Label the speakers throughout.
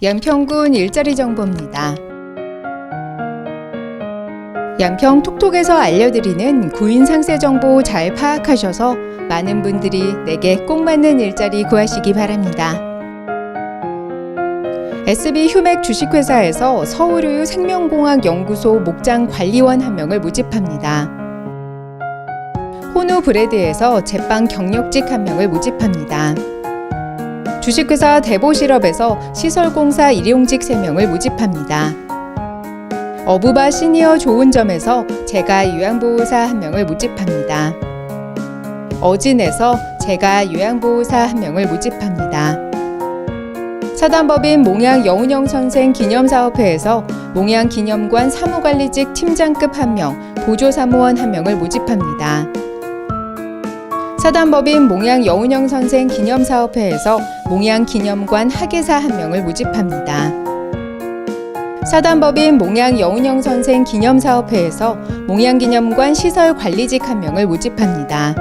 Speaker 1: 양평군 일자리 정보입니다. 양평 톡톡에서 알려드리는 구인 상세 정보 잘 파악하셔서 많은 분들이 내게 꼭 맞는 일자리 구하시기 바랍니다. SB 휴맥 주식회사에서 서울의 생명공학 연구소 목장 관리원 한 명을 모집합니다. 호누 브레드에서 제빵 경력직 한 명을 모집합니다. 주식회사 대보실업에서 시설공사 일용직 3명을 모집합니다. 어부바 시니어 좋은 점에서 제가 요양보호사 1명을 모집합니다. 어진에서 제가 요양보호사 1명을 모집합니다. 사단법인 몽양 여운영 선생 기념사업회에서 몽양 기념관 사무관리직 팀장급 1명, 보조사무원 1명을 모집합니다. 사단법인 몽양 여운영 선생 기념사업회에서 몽양 기념관 학예사 1명을 모집합니다. 사단법인 몽양 여운영 선생 기념사업회에서 몽양 기념관 시설 관리직 1명을 모집합니다.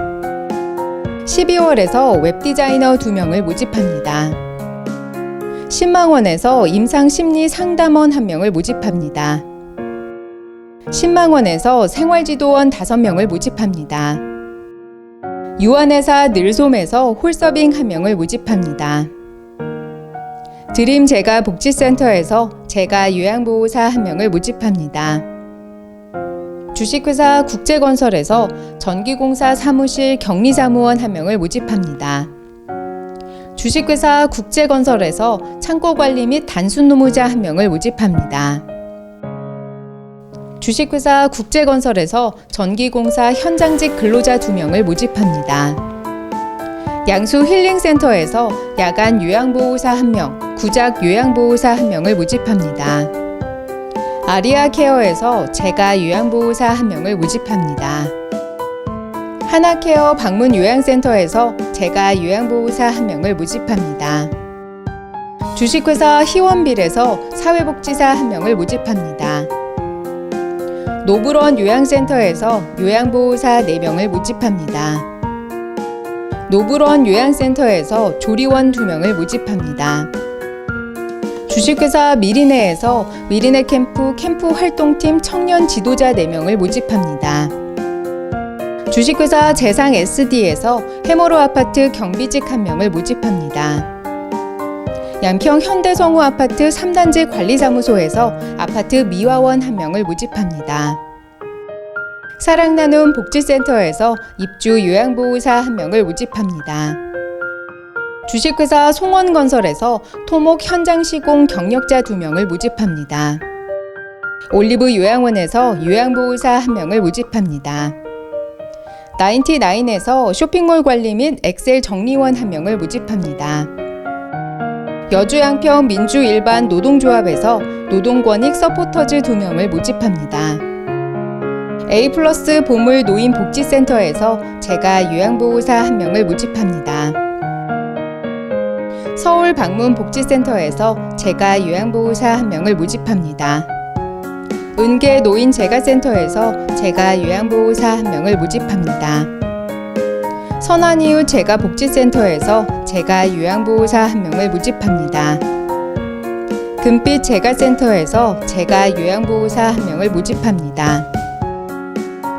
Speaker 1: 12월에서 웹디자이너 2명을 모집합니다. 신망원에서 임상 심리 상담원 1명을 모집합니다. 신망원에서 생활지도원 5명을 모집합니다. 유한회사 늘솜에서 홀서빙 1명을 모집합니다. 드림 제가 복지센터에서 제가 요양보호사 1명을 모집합니다. 주식회사 국제건설에서 전기공사 사무실 격리사무원 1명을 모집합니다. 주식회사 국제건설에서 창고관리 및 단순노무자 1명을 모집합니다. 주식회사 국제건설에서 전기공사 현장직 근로자 2명을 모집합니다. 양수 힐링센터에서 야간 요양보호사 1명, 구작 요양보호사 1명을 모집합니다. 아리아 케어에서 제가 요양보호사 1명을 모집합니다. 하나케어 방문 요양센터에서 제가 요양보호사 1명을 모집합니다. 주식회사 희원빌에서 사회복지사 1명을 모집합니다. 노브런 요양센터에서 요양보호사 4명을 모집합니다. 노브런 요양센터에서 조리원 2명을 모집합니다. 주식회사 미리네에서 미리네 캠프 캠프 활동팀 청년 지도자 4명을 모집합니다. 주식회사 재상 SD에서 해머로 아파트 경비직 1명을 모집합니다. 양평 현대성우 아파트 3단지 관리사무소에서 아파트 미화원 1명을 모집합니다. 사랑 나눔 복지센터에서 입주 요양보호사 1명을 모집합니다. 주식회사 송원건설에서 토목 현장 시공 경력자 2명을 모집합니다. 올리브 요양원에서 요양보호사 1명을 모집합니다. 나인티나인에서 쇼핑몰 관리 및 엑셀 정리원 1명을 모집합니다. 여주 양평 민주 일반 노동조합에서 노동권익 서포터즈 2명을 모집합니다. A 플러스 보물 노인 복지센터에서 제가 요양보호사 1명을 모집합니다. 서울 방문 복지센터에서 제가 요양보호사 1명을 모집합니다. 은계 노인 재가센터에서 제가 요양보호사 1명을 모집합니다. 선한이웃 제가 복지센터에서 제가 요양보호사 1명을 모집합니다. 금빛 제가센터에서 제가 요양보호사 1명을 모집합니다.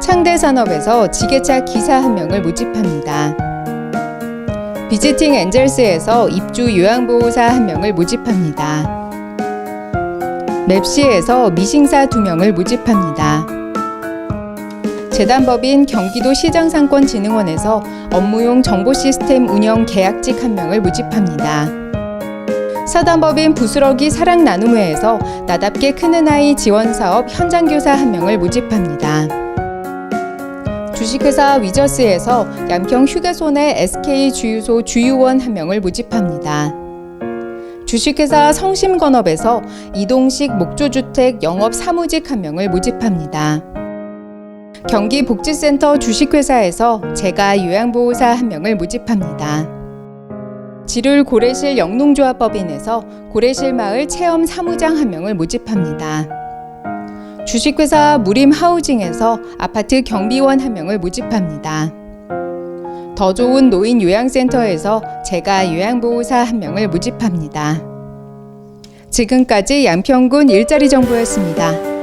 Speaker 1: 창대산업에서 지게차 기사 1명을 모집합니다. 비지팅 엔젤스에서 입주 요양보호사 1명을 모집합니다. 맵시에서 미싱사 2명을 모집합니다. 재단법인 경기도 시장상권진흥원에서 업무용 정보시스템 운영 계약직 1명을 모집합니다. 사단법인 부스러기 사랑나눔회에서 나답게 크는 아이 지원사업 현장교사 1명을 모집합니다. 주식회사 위저스에서 양평 휴게소 내 SK 주유소 주유원 1명을 모집합니다. 주식회사 성심건업에서 이동식 목조주택 영업 사무직 1명을 모집합니다. 경기복지센터 주식회사에서 제가 요양보호사 1명을 모집합니다. 지룰 고래실 영농조합법인에서 고래실 마을 체험 사무장 1명을 모집합니다. 주식회사 무림 하우징에서 아파트 경비원 1명을 모집합니다. 더 좋은 노인 요양센터에서 제가 요양보호사 한 명을 모집합니다. 지금까지 양평군 일자리 정보였습니다.